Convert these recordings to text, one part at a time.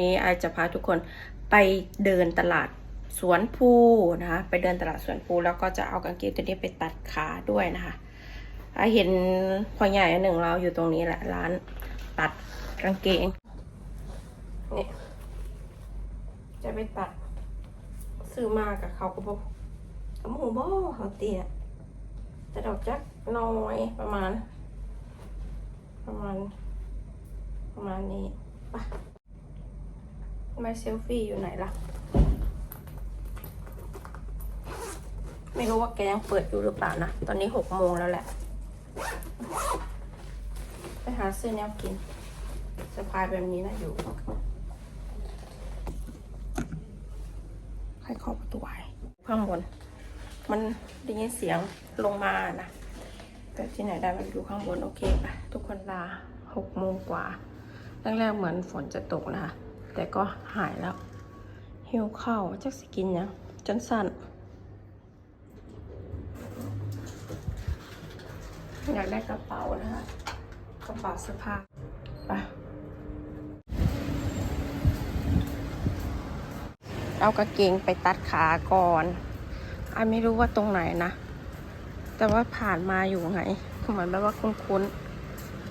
นี้ไอจะพาทุกคนไปเดินตลาดสวนภูนะคะไปเดินตลาดสวนภูแล้วก็จะเอากางเกงตัวนี้ไปตัดขาด้วยนะคะไอเห็นพ่อใหญ่หนึ่งเราอยู่ตรงนี้แหละร้านตัดกางเกงนี่จะไปตัดซื้อมากับเขาก็บอกกับหมูบ่เขาเตี้ยแต่ดอกจักน้อยประมาณ ประมาณ ประมาณนี้ไปะ ม่เซลฟี่อยู่ไหนล่ะ ไม่รู้ว่าแกยังเปิดอยู่หรือเปล่านะ ตอนนี้หกโมงแล้วแหละ ไปหาซื้อแนวกินสะพายแบบนี้นะอยู่ ใครเคาประตูไว้ข้างบน มันได้ยินเสียงลงมานะแต่ที่ไหนได้มันอยู่ข้างบนโอเคปะทุกคนลาหกโมงกว่าแรกๆเหมือนฝนจะตกนะคะ แต่ก็หายแล้วหิวข้าวจักสกินยังจนสั่น อยากได้กระเป๋านะคะกระเป๋าเสื้อผ้าไปเอากางเกงไปตัดขาก่อนไอไม่รู้ว่าตรงไหนนะ แต่ว่าผ่านมาอยู่ไงเหมือนแบบว่าคุ้นๆ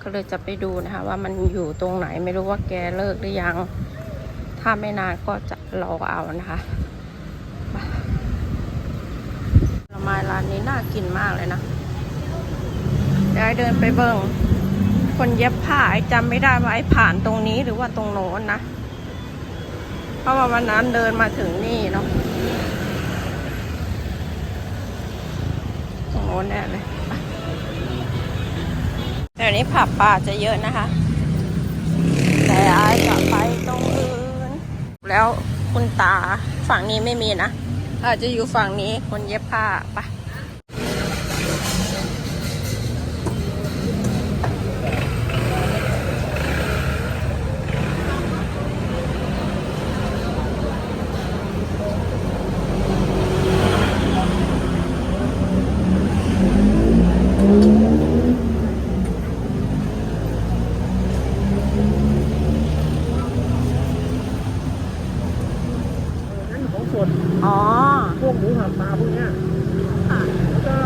ก็เลยจะไปดูนะคะ ว่ามันอยู่ตรงไหนไม่รู้ว่าแกเลิกหรือยัง ถ้าไม่นานก็จะรอเอานะคะผลไม้ร้านนี้น่ากินมากเลยนะเดี๋ยวเดินไปเบิง่งคนเย็บผ้าไอ้จำไม่ได้ว่าไอ้ผ่านตรงนี้หรือว่าตรงโน้นนะ เพราะว่าวันนั้นเดินมาถึงนี่เนาะตรงโน้นแน่เลยเดี๋ยวนี้ผับป่าจะเยอะนะคะ แต่ไอาจจะไปตรงอื่น แล้วคุณตาฝั่งนี้ไม่มีนะอาจจะอยู่ฝั่งนี้คนเย็บผ้าไปะ สดอ๋อ พวกหมูหันปลาพวกเนี้ยแล้วก็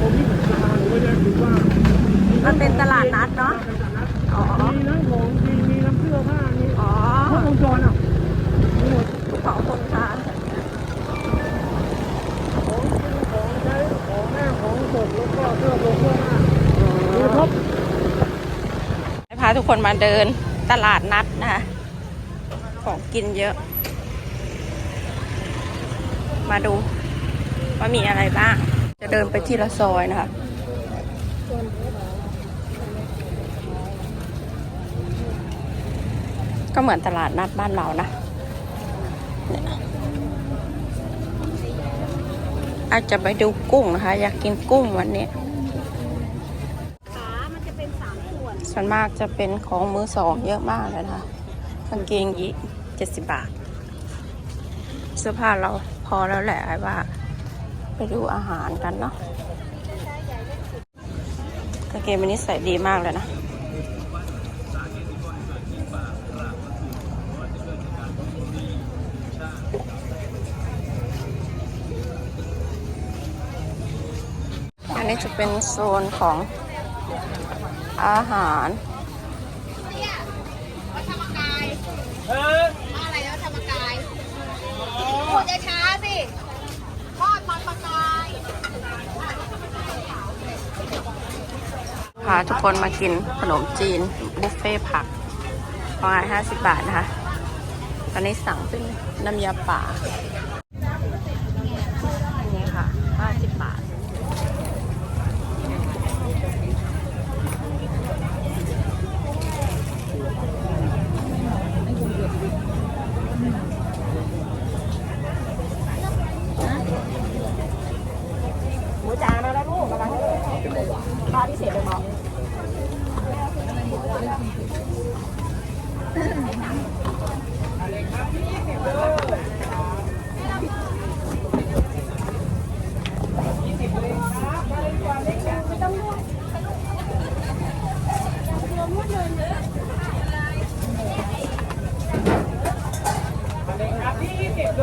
ผมนี่เหมือนปลาหรือว่าจะถือว่ามัมันเป็นตลาดนัดเนาะอ๋อ มีทั้งของมีมีน้ำเสื้อผ้ามีอ๋อครบวงจรอะมีหมดของคนทานของกินของใช้ของแม่ของสดแล้วก็เสื้อผงเสื้อผ้ามีครบ พาทุกคนมาเดินตลาดนัดนะคะของกินเยอะ มาดูว่ามีอะไรบ้าง จะเดินไปที่ละซอยนะคะก็เหมือนตลาดนัดบ้านเรานะเนี่ยอาจจะไปดูกุ้งนะคะ อยากกินกุ้งวันนี้ขามันจะเป็นสามส่วนส่วนมากจะเป็นของมือสองเยอะมากเลยนะคะกางเกงยีเจ็ดสิบบาท เสื้อผ้าเรา พอแล้วแหละไอ้ว่า ไปดูอาหารกันเนาะกางเกงวันนี้ใส่ดีมากเลยนะอันนี้จะเป็นโซนของอาหาร วัดธรรมกายว่าอะไรนะวัดธรรมกายพูดจะช้าสิทอดมันปลากาย พาทุกคนมากินขนมจีนบุฟเฟ่ต์ผักประมาณห้าสิบบาทนะคะ ตอนนี้สั่งเป็นน้ำยาป่า ครับพี่20โล